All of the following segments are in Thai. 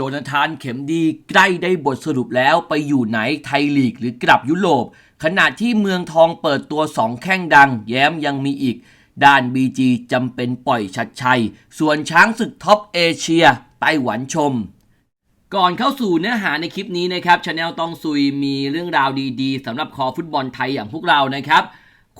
โจนาธานเข็มดีใกล้ได้บทสรุปแล้วไปอยู่ไหนไทยลีกหรือกลับยุโรป ขณะที่เมืองทองเปิดตัว2แข้งดัง แย้มยังมีอีก ด้าน BG จำเป็นปล่อยชัดชัย ส่วนช้างศึกท็อปเอเชียไต้หวันชม ก่อนเข้าสู่เนื้อหาในคลิปนี้นะครับชาแนลต้องซุยมีเรื่องราวดีๆสำหรับคอฟุตบอลไทยอย่างพวกเรานะครับ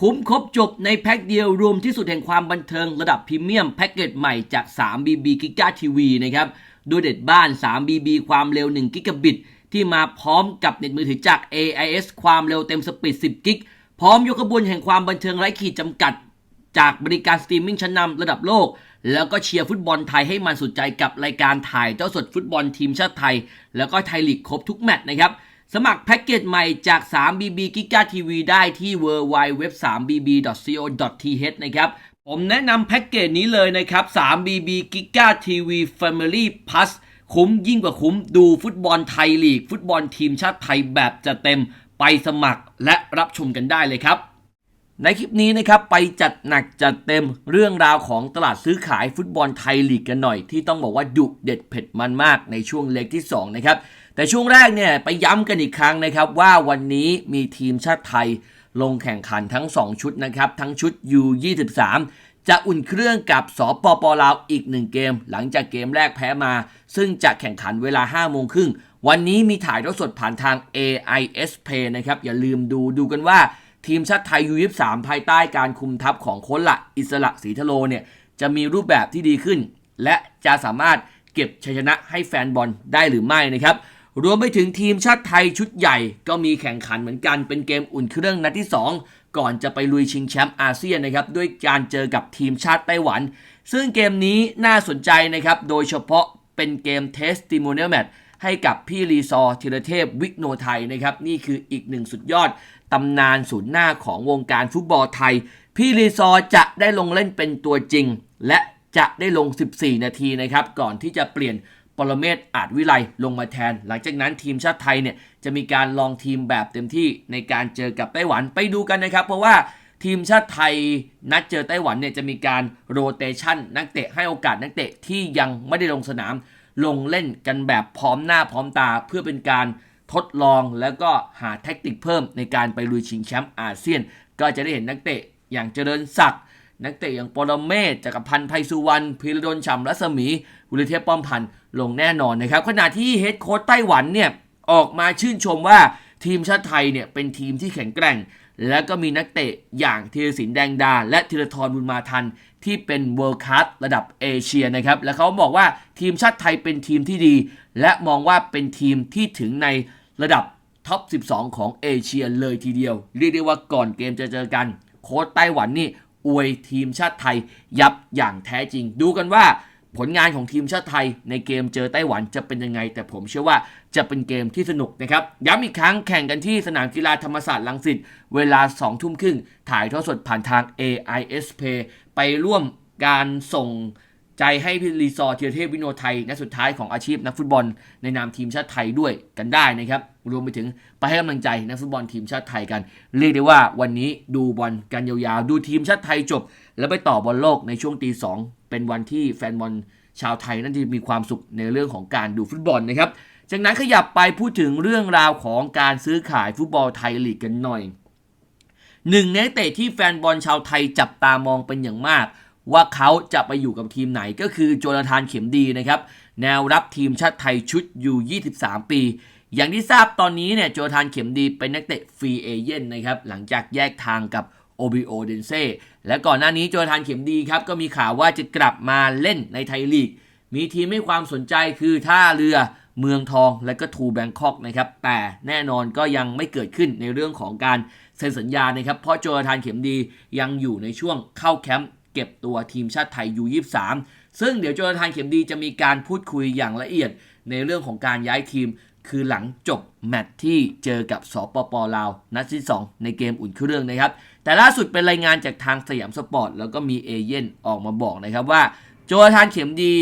คุ้มครบจบในแพ็คเดียวรวมที่สุดแห่งความบันเทิงระดับพรีเมียมแพ็กเกจใหม่จาก 3BB g i g a TV นะครับ ด้วยเด็ดบ้าน 3BB ความเร็ว 1 กิกะบิต ที่มาพร้อมกับเน็ตมือถือจาก AIS ความเร็วเต็มสปีด 10 กิก พร้อมยกขบวนแห่งความบันเทิงไร้ขีดจำกัด จากบริการสตรีมมิ่งชั้นนำระดับโลก แล้วก็เชียร์ฟุตบอลไทยให้มันสุดใจกับรายการถ่ายเจ้าสดฟุตบอลทีมชาติไทย แล้วก็ไทยลีกครบทุกแมตช์นะครับสมัครแพ็กเกจใหม่จาก 3BB g i g a TV ได้ที่ www.3bb.co.th นะครับ ผมแนะนำแพ็กเกจนี้เลยนะครับ 3BB g i g a TV Family Plus คุ้มยิ่งกว่าคุ้มดูฟุตบอลไทยลีก ฟุตบอลทีมชาติไทยแบบจะเต็มไปสมัครและรับชมกันได้เลยครับ ในคลิปนี้นะครับไปจัดหนักจัดเต็มเรื่องราวของตลาดซื้อขายฟุตบอลไทยลีกกันหน่อย ที่ต้องบอกว่าดุเด็ดเผ็ดมันมากในช่วงเล็กที่ 2 นะครับ แต่ช่วงแรกเนี่ยไปย้ำกันอีกครั้งนะครับว่าวันนี้มีทีมชาติไทย ลงแข่งขันทั้ง 2 ชุดนะครับ ทั้งชุด U23 จะอุ่นเครื่องกับสปปลาวอีก 1 เกม หลังจากเกมแรกแพ้มา ซึ่งจะแข่งขันเวลา 5 โมงครึ่ง วันนี้มีถ่ายทอดสดผ่านทาง AIS Play นะครับ อย่าลืมดูดูกันว่า ทีมชาติไทย U23 ภายใต้การคุมทัพของโค้ชละอิสระศรีทะโลเนี่ยจะมีรูปแบบที่ดีขึ้น และจะสามารถเก็บชัยชนะให้แฟนบอลได้หรือไม่นะครับ รวมไปถึงทีมชาติไทยชุดใหญ่ก็มีแข่งขันเหมือนกันเป็นเกมอุ่นเครื่องนัดที่ 2 ก่อนจะไปลุยชิงแชมป์อาเซียนนะครับด้วยการเจอกับทีมชาติไต้หวัน ซึ่งเกมนี้น่าสนใจนะครับโดยเฉพาะเป็นเกมเทสติโมเนียลแมตช์ให้กับพี่รีซอธีรเทพวิกโนไทยนะครับนี่คืออีกหนึ่งสุดยอดตำนานศูนย์หน้าของวงการฟุตบอลไทย พี่รีซอจะได้ลงเล่นเป็นตัวจริง และจะได้ลง 14 นาทีนะครับก่อนที่จะเปลี่ยน ปรเมศอาจวิไลลงมาแทน หลังจากนั้นทีมชาติไทยเนี่ยจะมีการลองทีมแบบเต็มที่ในการเจอกับไต้หวันไปดูกันนะครับ เพราะว่าทีมชาติไทยนัดเจอไต้หวันเนี่ยจะมีการโรเตชันนักเตะให้โอกาสนักเตะที่ยังไม่ได้ลงสนาม ลงเล่นกันแบบพร้อมหน้าพร้อมตาเพื่อเป็นการทดลองแล้วก็หาแท็กติกเพิ่มในการไปลุยชิงแชมป์อาเซียน ก็จะได้เห็นนักเตะอย่างเจริญศักดิ์ นักเตะอย่างปรเมศจักรพันธ์ไพสุวรรณพิรดลฉ่ำรัศมีวุลเทพป้อมพันธ์ลงแน่นอนนะครับ ขณะที่เฮดโค้ชไต้หวันเนี่ยออกมาชื่นชมว่าทีมชาติไทยเนี่ยเป็นทีมที่แข็งแกร่ง และก็มีนักเตะอย่างธีรศิลป์แดงดา และธีรทรบุญมาทัน ที่เป็นเวิร์คคัสระดับเอเชียนะครับ และเขาบอกว่าทีมชาติไทยเป็นทีมที่ดี และมองว่าเป็นทีมที่ถึงในระดับท็อป 12 ของเอเชียเลยทีเดียว เรียกได้ว่าก่อนเกมจะเจอกัน โค้ชไต้หวันนี่ อวยทีมชาติไทยยับอย่างแท้จริง ดูกันว่าผลงานของทีมชาติไทยในเกมเจอไต้หวันจะเป็นยังไง แต่ผมเชื่อว่าจะเป็นเกมที่สนุกนะครับ ย้ำอีกครั้งแข่งกันที่สนามกีฬาธรรมศาสตร์ลังสิตเวลา 2 ทุ่มครึ่ง ถ่ายทอดสดผ่านทาง AIS Play ไปร่วมการส่งใจให้พี่รีซอร์เทียเทพวิโนไทยนัดสุดท้ายของอาชีพนักฟุตบอลในนามทีมชาติไทยด้วยกันได้นะครับ รวมไปถึงไปให้กำลังใจนักฟุตบอลทีมชาติไทยกัน เรียกได้ว่าวันนี้ดูบอลกันยาวๆ ดูทีมชาติไทยจบ แล้วไปต่อบอลโลกในช่วงตีสองเป็นวันที่แฟนบอลชาวไทยนั่นจะมีความสุขในเรื่องของการดูฟุตบอลนะครับ จากนั้นขยับไปพูดถึงเรื่องราวของการซื้อขายฟุตบอลไทยลีกกันหน่อยหนึ่งในนักเตะที่แฟนบอลชาวไทยจับตามองเป็นอย่างมาก ว่าเขาจะไปอยู่กับทีมไหนก็คือโจนาธานเข็มดีนะครับ แนวรับทีมชาติไทยชุดอยู่23 ปี อย่างที่ทราบตอนนี้เนี่ยโจนาธานเข็มดีเป็นนักเตะฟรีเอเย่นนะครับ หลังจากแยกทางกับโอบิโอเดนเซ่และก่อนหน้านี้โจนาธานเข็มดีครับ ก็มีข่าวว่าจะกลับมาเล่นในไทยลีก มีทีมให้ความสนใจคือท่าเรือเมืองทองและก็ทูแบงคอกนะครับ แต่แน่นอนก็ยังไม่เกิดขึ้นในเรื่องของการเซ็นสัญญานะครับ เพราะโจนาธานเข็มดียังอยู่ในช่วงเข้าแคมป์เก็บตัวทีมชาติไทย U23 ซึ่งเดี๋ยวโจนาธานเข็มดีจะมีการพูดคุยอย่างละเอียดในเรื่องของการย้ายทีม คือหลังจบแมตช์ที่เจอกับสปปลาวนัดที่ 2 ในเกมอุ่นเครื่องนะครับ แต่ล่าสุดเป็นรายงานจากทางสยามสปอร์ต แล้วก็มีเอเย่นออกมาบอกนะครับว่า โจนาธานเข็มดี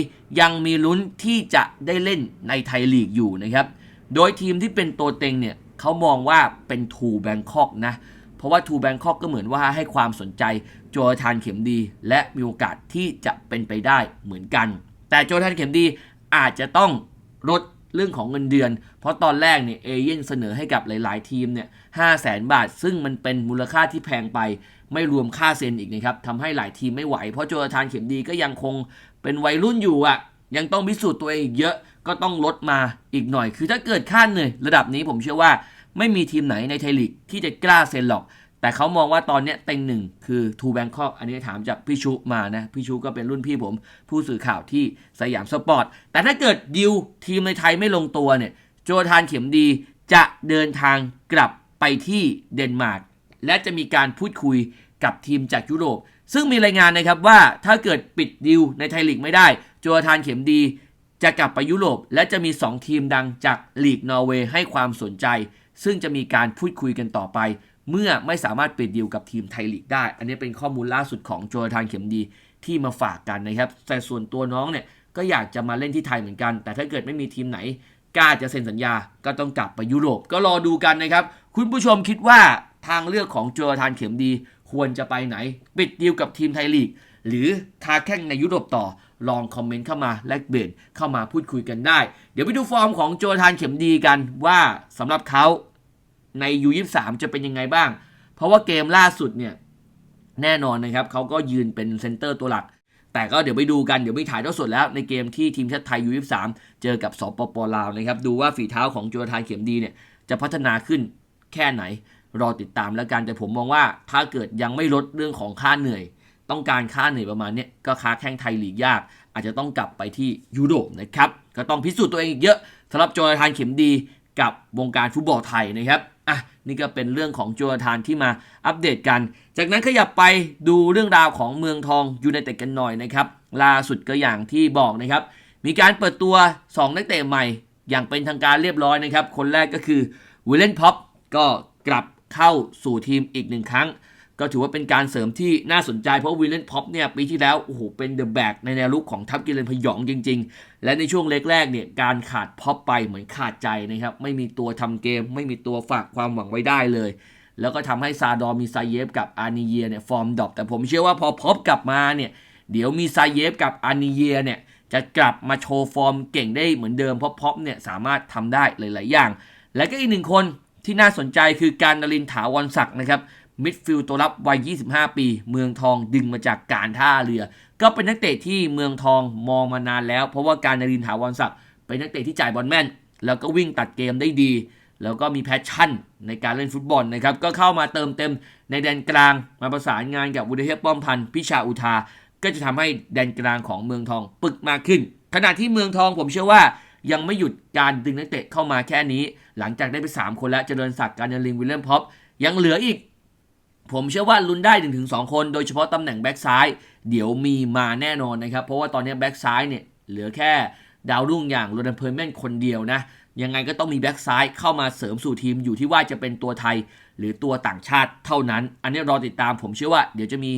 ยังมีลุ้นที่จะได้เล่นในไทยลีกอยู่นะครับ โดยทีมที่เป็นตัวเต็งเนี่ยเขามองว่าเป็นทูแบงคอกนะเพราะว่าทูแบงคอกก็เหมือนว่าให้ความสนใจโจนาธานเข็มดี และมีโอกาสที่จะเป็นไปได้เหมือนกัน แต่โจนาธานเข็มดีอาจจะต้องลด เรื่องของเงินเดือน เพราะตอนแรกเนี่ยเอเย่นเสนอให้กับหลาย ๆ ทีมเนี่ยห้าแสนบาท ซึ่งมันเป็นมูลค่าที่แพงไป ไม่รวมค่าเซ็นอีกนะครับทำให้หลายทีมไม่ไหว เพราะโจนาธานเข็มดีก็ยังคงเป็นวัยรุ่นอยู่อะ ยังต้องพิสูจน์ตัวเองเยอะ ก็ต้องลดมาอีกหน่อย คือถ้าเกิดค่าเหนื่อยระดับนี้ผมเชื่อว่าไม่มีทีมไหนในไทยลีกที่จะกล้าเซ็นหรอก แต่เขามองว่าตอนนี้เต็งหนึ่งคือทูแบงคอกอันนี้ถามจากพี่ชุมานะ พี่ชุก็เป็นรุ่นพี่ผม ผู้สื่อข่าวที่สยามสปอร์ต แต่ถ้าเกิดดิวทีมในไทยไม่ลงตัวเนี่ย โจทานเข็มดีจะเดินทางกลับไปที่เดนมาร์กและจะมีการพูดคุยกับทีมจากยุโรป ซึ่งมีรายงานนะครับว่าถ้าเกิดปิดดิวในไทยลีกไม่ได้ โจทานเข็มดี จะกลับไปยุโรป และจะมี 2 ทีมดังจากลีกนอร์เวย์ให้ความสนใจ ซึ่งจะมีการพูดคุยกันต่อไป เมื่อไม่สามารถปิดดีลกับทีมไทยลีกได้ อันนี้เป็นข้อมูลล่าสุดของโจทานเข็มดีที่มาฝากกันนะครับ แต่ส่วนตัวน้องเนี่ยก็อยากจะมาเล่นที่ไทยเหมือนกัน แต่ถ้าเกิดไม่มีทีมไหนกล้าจะเซ็นสัญญา ก็ต้องกลับไปยุโรป ก็รอดูกันนะครับ คุณผู้ชมคิดว่าทางเลือกของโจทานเข็มดี ควรจะไปไหน ปิดดีลกับทีมไทยลีก หรือคาแข่งในยุโรปต่อ ลองคอมเมนต์เข้ามาแลกเปลี่ยนเข้ามาพูดคุยกันได้ เดี๋ยวไปดูฟอร์มของโจทานเข็มดีกันว่าสำหรับเขา ใน U23 จะเป็นยังไงบ้าง เพราะว่าเกมล่าสุดเนี่ยแน่นอนนะครับเขาก็ยืนเป็นเซนเตอร์ตัวหลัก แต่ก็เดี๋ยวไปดูกัน เดี๋ยวมีถ่ายทอดสดแล้วในเกมที่ทีมชาติไทย U23 เจอกับสปปลาวนะครับ ดูว่าฝีเท้าของโจทานเข็มดีเนี่ยจะพัฒนาขึ้นแค่ไหน รอติดตามแล้วกัน แต่ผมมองว่าถ้าเกิดยังไม่ลดเรื่องของค่าเหนื่อย ต้องการค่าเหนื่อยประมาณนี้ก็ค้าแข่งไทยหลีกยาก อาจจะต้องกลับไปที่ยุโรปนะครับก็ต้องพิสูจน์ตัวเองอีกเยอะสำหรับจนาธานเข็มดีกับวงการฟุตบอลไทยนะครับ อะนี่ก็เป็นเรื่องของจูราธานที่มาอัปเดตกัน จากนั้นขยับไปดูเรื่องราวของเมืองทองยูไนเต็ดกันหน่อยนะครับล่าสุดก็อย่างที่บอกนะครับ มีการเปิดตัว 2 นักเตะใหม่ อย่างเป็นทางการเรียบร้อยนะครับ คนแรกก็คือวิลเลนพ็อปก็กลับเข้าสู่ทีมอีกหนึ่งครั้ง ก็ถือว่าเป็นการเสริมที่น่าสนใจเพราะวิลเลนพ็อปเนี่ยปีที่แล้วโอ้โหเป็นเดอะแบกในแนวลุกของทัพกิเลนพยองจริง ๆ และในช่วงเล็กแรกเนี่ยการขาดพ็อปไปเหมือนขาดใจนะครับ ไม่มีตัวทำเกม ไม่มีตัวฝากความหวังไว้ได้เลย แล้วก็ทำให้ซาดอมีไซเยฟกับอานิเยียเนี่ยฟอร์มดรอปแต่ผมเชื่อว่าพอพ็อปกลับมาเนี่ยเดี๋ยวมีไซเยฟกับอานิเยียเนี่ยจะกลับมาโชว์ฟอร์มเก่งได้เหมือนเดิมเพราะพ็อปเนี่ยสามารถทำได้หลาย ๆ อย่าง และก็อีกหนึ่งคนที่น่าสนใจคือการนรินทร์ถาวรศักดิ์นะครับ มิดฟิลด์ตัวรับวัย 25 ปี เมืองทองดึงมาจากการท่าเรือ ก็เป็นนักเตะที่เมืองทองมองมานานแล้ว เพราะว่าการนรินถาวรศักดิ์เป็นนักเตะที่จ่ายบอลแม่น แล้วก็วิ่งตัดเกมได้ดี แล้วก็มีแพชชั่นในการเล่นฟุตบอลนะครับ ก็เข้ามาเติมเต็มในแดนกลาง มาประสานงานกับวุฒิเทพป้อมพันธ์พิชาอุทา ก็จะทำให้แดนกลางของเมืองทองปึกมากขึ้น ขณะที่เมืองทองผมเชื่อว่ายังไม่หยุดการดึงนักเตะเข้ามาแค่นี้ หลังจากได้ไป 3 คนแล้วเจริญศักดิ์การยลิงวิลเลียมพ็อปยังเหลืออีก ผมเชื่อว่าลุ้นได้ 1-2 คนโดยเฉพาะตำแหน่งแบ็กซ้ายเดี๋ยวมีมาแน่นอนนะครับ เพราะว่าตอนนี้แบ็กซ้ายเนี่ยเหลือแค่ดาวรุ่งอย่างโรนันเพอร์แมนคนเดียวนะ ยังไงก็ต้องมีแบ็กซ้ายเข้ามาเสริมสู่ทีมอยู่ที่ว่าจะเป็นตัวไทยหรือตัวต่างชาติเท่านั้น อันนี้รอติดตามผมเชื่อว่า เดี๋ยวจะมี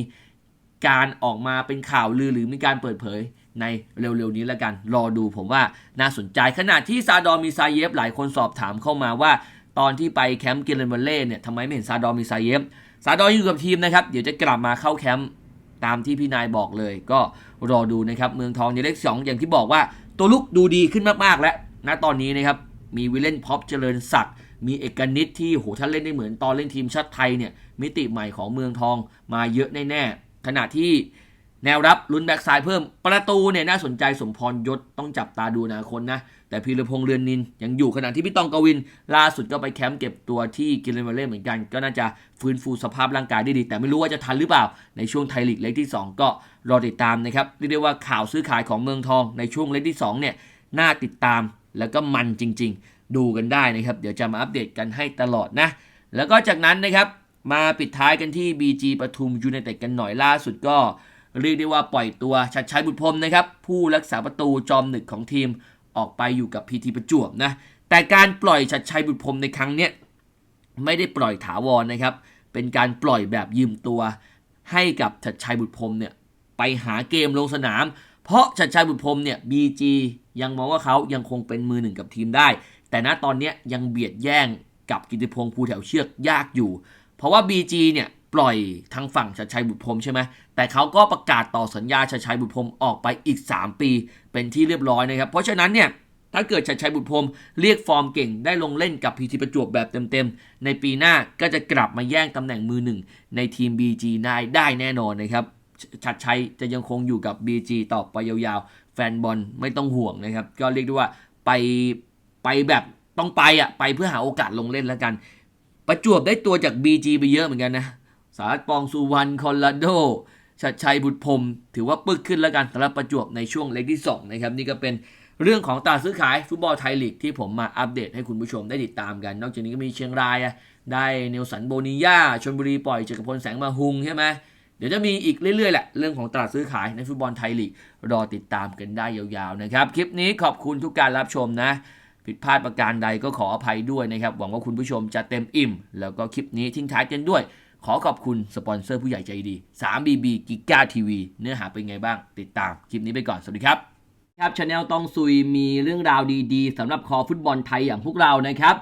การออกมาเป็นข่าวลือหรือมีการเปิดเผยในเร็วๆนี้แล้วกัน รอดูผมว่าน่าสนใจขณะที่ซาดอมีซาเยฟหลายคนสอบถามเข้ามาว่า ตอนที่ไปแคมป์กิเลนเวลเล่เนี่ยทำไมไม่เห็นซาดอมีซาเยฟ ซาดอนอยู่กับทีมนะครับ เดี๋ยวจะกลับมาเข้าแคมป์ตามที่พี่นายบอกเลย ก็รอดูนะครับเมืองทองในเลขสองอย่างที่บอกว่า ตัวลุกดูดีขึ้นมากๆแล้วณตอนนี้นะครับมีวิลเลนพอปเจริญศักดิ์มีเอกนิตที่โหท่านเล่นได้เหมือนตอนเล่นทีมชาติไทยเนี่ยมิติใหม่ของเมืองทองมาเยอะแน่ๆขณะที่แนวรับลุ้นแบ็กซ้ายเพิ่มประตูเนี่ยน่าสนใจสมพรยศต้องจับตาดูอนาคตนะ แต่พีรพงษ์เรือนนินยังอยู่ขณะที่พี่ตองกวิน ล่าสุดก็ไปแคมป์เก็บตัวที่กิเลนเวลเล่เหมือนกัน ก็น่าจะฟื้นฟูสภาพร่างกายได้ดี แต่ไม่รู้ว่าจะทันหรือเปล่า ในช่วงไทยลีกเล็กที่ 2 ก็รอติดตามนะครับเรียกได้ว่าข่าวซื้อขายของเมืองทองในช่วงเล็กที่2เนี่ยน่าติดตามแล้วก็มันจริง ๆ ดูกันได้นะครับ เดี๋ยวจะมาอัปเดตกันให้ตลอดนะ แล้วก็จากนั้นนะครับมาปิดท้ายกันที่ BG ปทุมยูไนเต็ดกันหน่อยล่าสุดก็เรียกได้ว่าปล่อยตัวชัดชัยบุตรพรมนะครับผู้รักษาประตูจอมหนึกของทีม ออกไปอยู่กับพีทีประจวบนะแต่การปล่อยชัดชัยบุตรพรมในครั้งเนี้ยไม่ได้ปล่อยถาวรนะครับ เป็นการปล่อยแบบยืมตัวให้กับชัดชัยบุตรพรมเนี่ยไปหาเกมลงสนาม เพราะชัดชัยบุตรพรมเนี่ยบีจียังมองว่าเขายังคงเป็นมือหนึ่งกับทีมได้ แต่ณตอนเนี้ยยังเบียดแย่งกับกิติพงษ์ภูแถวเชือกยากอยู่ เพราะว่า BG เนี่ย ปล่อยทางฝั่งชัดชัยบุตรพรมใช่ไหมแต่เขาก็ประกาศต่อสัญญาชัดชัยบุตรพรมออกไปอีก 3 ปีเป็นที่เรียบร้อยนะครับ เพราะฉะนั้นเนี่ยถ้าเกิดชัดชัยบุตรพรมเรียกฟอร์มเก่งได้ลงเล่นกับพีทีประจวบแบบเต็มๆ ในปีหน้าก็จะกลับมาแย่งตำแหน่งมือหนึ่งในทีม BG ได้ได้แน่นอนนะครับชัดชัยจะยังคงอยู่กับ BG ต่อไปยาวๆ แฟนบอลไม่ต้องห่วงนะครับ ก็เรียกได้ว่าไปไปแบบต้องไปอะไปเพื่อหาโอกาสลงเล่นแล้วกัน ประจวบได้ตัวจาก BG ไปเยอะเหมือนกันนะ สารัตปองสุวรรณคอนลาโดชัดชัยบุตรพรมถือว่าปึกขึ้นแล้วกันสำหรับประจวบในช่วงเล็กที่2นะครับนี่ก็เป็นเรื่องของตลาดซื้อขายฟุตบอลไทยลีกที่ผมมาอัปเดตให้คุณผู้ชมได้ติดตามกัน นอกจากนี้ก็มีเชียงรายได้เนลสันโบนิยาชนบุรีปล่อยเจกบพลแสงมาหุงใช่ไหมเดี๋ยวจะมีอีกเรื่อยๆแหละเรื่องของตลาดซื้อขายในฟุตบอลไทยลีกรอติดตามกันได้ยาวๆนะครับ คลิปนี้ขอบคุณทุกการรับชมนะ ผิดพลาดประการใดก็ขออภัยด้วยนะครับ หวังว่าคุณผู้ชมจะเต็มอิ่ม แล้วก็คลิปนี้ทิ้งท้ายกันด้วย ขอขอบคุณสปอนเซอร์ผู้ใหญ่ใจดี 3BB g i g a TV เนื้อหาเป็นไงบ้าง ติดตามคลิปนี้ไปก่อน สวัสดีครับ ครับชาแนลตองซุยมีเรื่องราวดีๆสำหรับคอฟุตบอลไทยอย่างพวกเรานะครับ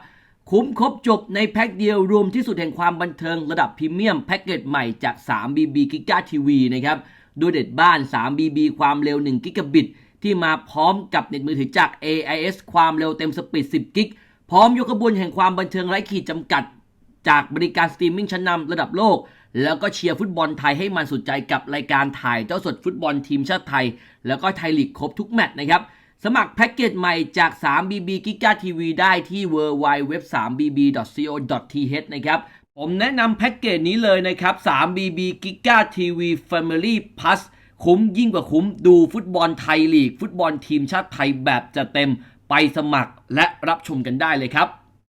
คุ้มครบจบในแพ็คเดียวรวมที่สุดแห่งความบันเทิงระดับพรีเมียมแพ็กเกจใหม่จาก 3BB g i g a TV นะครับด้วยเด็ดบ้าน 3BB ความเร็ว 1 กิกะบิต ที่มาพร้อมกับเน็ตมือถือจาก AIS ความเร็วเต็มสปีด 10 กิก พร้อมยกขบวนแห่งความบันเทิงไร้ขีดจำกัด จากบริการสตรีมมิ่งชั้นนำระดับโลก แล้วก็เชียร์ฟุตบอลไทยให้มันสุดใจกับรายการถ่ายเจ้าสดฟุตบอลทีมชาติไทย แล้วก็ไทยลีกครบทุกแมตช์นะครับ สมัครแพ็กเกจใหม่จาก 3BB g i g a TV ได้ที่ www.3bb.co.th นะครับผมแนะนำแพ็กเกจนี้เลยนะครับ 3BB g i g a TV Family Plus คุ้มยิ่งกว่าคุ้มดูฟุตบอลไทยลีก ฟุตบอลทีมชาติไทยแบบจะเต็มไปสมัครและรับชมกันได้เลยครับ